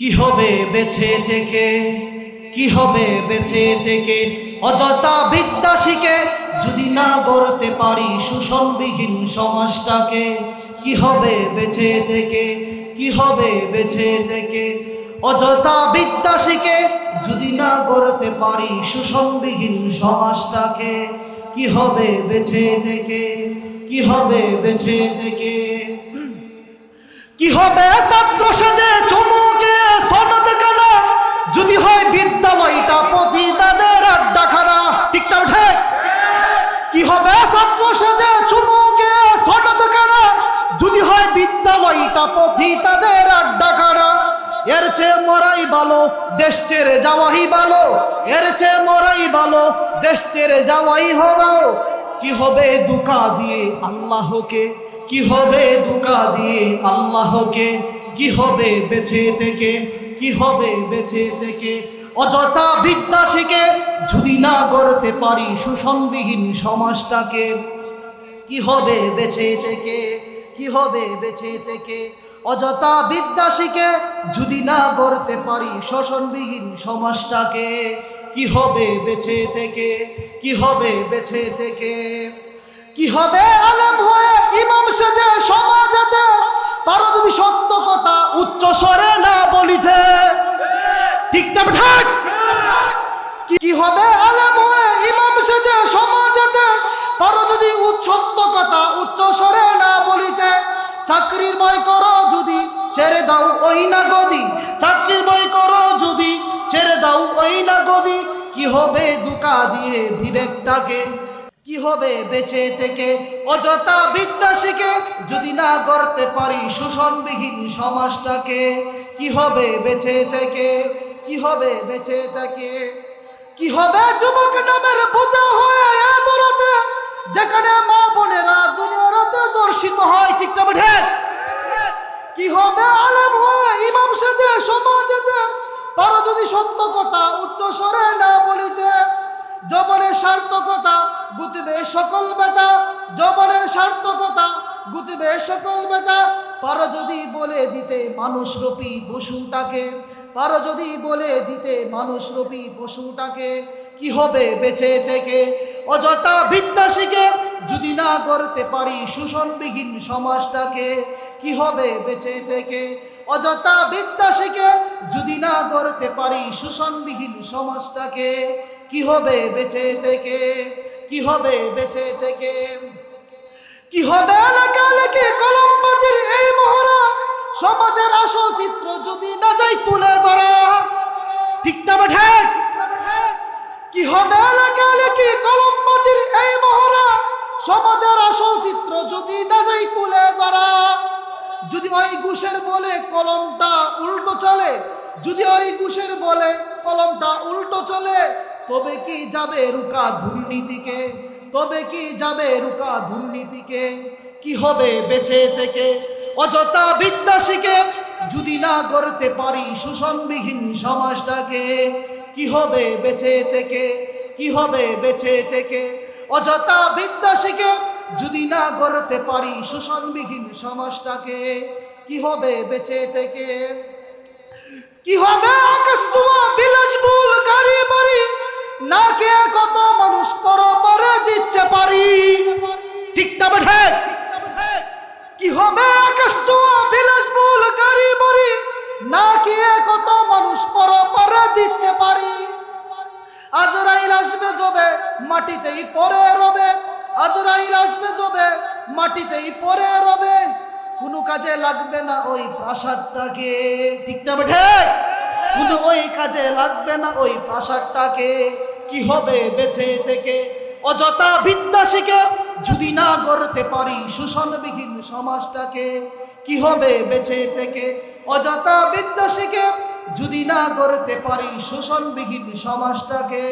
কি হবে বেছে থেকে? কি হবে বেছে থেকে? অযথা বিদ্যা শিখে যদি না গড়তে পারি সুসংবিহীন সমাজটাকে, কি হবে বেছে থেকে? কি হবে বেছে থেকে? অযথা বিদ্যা শিখে যদি না গড়তে পারি সুসংবিহীন সমাজটাকে, কি হবে বেছে থেকে? কি হবে বেছে থেকে? কি হবে ছাত্র সেজে চমুকে যদি হয় বিদ্যালয়টা প্রতি তাদের আড্ডাখানা। ঠিকটা উঠে? কি হবে ছাত্র সেজে চুমুকে সনদ কানা? যদি হয় বিদ্যালয়টা তাদের আড্ডাখানা। এর চেয়ে মরাই ভালো, দেশ ছেড়ে যাওয়াই ভালো। এর চেয়ে মরাই ভালো, দেশ ছেড়ে যাওয়াই হলো। কি হবে দুকা দিয়ে আল্লাহকে? কি হবে দুকা দিয়ে আল্লাহকে? কি হবে বেছে থেকে? কি হবে বেছে থেকে? অযথা বিদ্যা শিখে যদি না গড়তে পারি সুসংবিহীন সমাজটাকে, কি হবে বেছে থেকে? কি হবে বেছে থেকে? অযথা বিদ্যা শিখে যদি না গড়তে পারি শোষণবিহীন সমাজটাকে, কি হবে বেছে থেকে? কি হবে বেছে থেকে? কি হবে আলেম হয়ে ইমাম সেজে ঠিক কি হবে? ইমাম সেজে সমাজেতে পারো যদি উচ্চ সত্য কথা না বলিতে। চাকরির বই করো যদি, ছেড়ে দাও ওই না গদি চাকরির বই করো যদি, ছেড়ে দাও ওই না গদি কি হবে দুকা দিয়ে বিবেকটাকে? কি হবে বেঁচে থেকে? অযথা বিদ্যা শিখে যদি না করতে পারি, শোষণবিহীন সমাজটাকে। কি হবে বেঁচে থেকে? কি হবে বেঁচে থাকে? কি হবে যুবক নামের বোঝা হয়ে দরতে যেখানে মা বোনেরা দুনিয়ারতে দর্শিত হয়, ঠিক না বেঠে কি হবে আলেম হয়ে ইমাম সেজে সমাজেতে? তারা যদি সত্য কথা উচ্চ স্বরে না বলিতে যবনের সার্থকতা বুঝবে সকল বেতা যবনের সার্থকতা বুঝবে সকল বেতা পারো যদি বলে দিতে মানুষ রূপী পশুটাকে পারো যদি বলে দিতে মানুষ রূপী পশুটাকে, কি হবে বেঁচে থেকে? অযথা বিদ্যা শিখে যদি না করতে পারি শোষণবিহীন সমাজটাকে, কি হবে বেঁচে থেকে? অযথা বিদ্যা শিখে যদি না করতে পারি শোষণবিহীন সমাজটাকে, কি হবে বেঁচে থেকে? কি হবে বেঁচে থেকে? কি হবে লেখালেখি কলমবাজির এই মহড়া? সমাজের আসল চিত্র যদি না যাই তুলে ধরা ঠিক না বেঠে হবে লেখালেখি কলমবাজির এই মহড়া? সমাজের আসল চিত্র যদি না যাই তুলে ধরা, যদি ওই ঘুষের বলে কলমটা উল্টো চলে, যদি ওই ঘুষের বলে কলমটা উল্টো চলে, তবে কি যাবে রুকা দুর্নীতিকে? তবে কি যাবে রুকা দুর্নীতিকে? কি হবে বেঁচে থেকে? অযথা বিদ্যা শিখে যদি না করতে পারি সুসংবিহীন সমাজটাকে কি হবে বেঁচে থেকে? কি হবে বেঁচে থেকে? অযথা বিদ্যা শিখে যদি না করতে পারি সুসংবিহীন সমাজটাকে, কি হবে বেঁচে থেকে? কি হবে আকাশ ছোঁয়া বিলাসবহুল গাড়ি না কে কত মানুষ পরপরে দিচ্ছে পারি? ঠিক না কি হবে আসবে জবে, মাটিতেই পরে রবে। আজরাইল আসবে জবে, মাটিতেই পরে রবে। কোনো কাজে লাগবে না ওই প্রাসাদটাকে। ঠিক না বেঠে? কোনো ওই কাজে লাগবে না ওই প্রাসাদটাকে। কি হবে বেছে থেকে? অযথা বিদ্যা যদি না করতে পারি শোষণবিহীন সমাজটাকে, কি হবে বেছে থেকে? অযথা বিদ্যা যদি না করতে পারি শোষণবিহীন সমাজটাকে।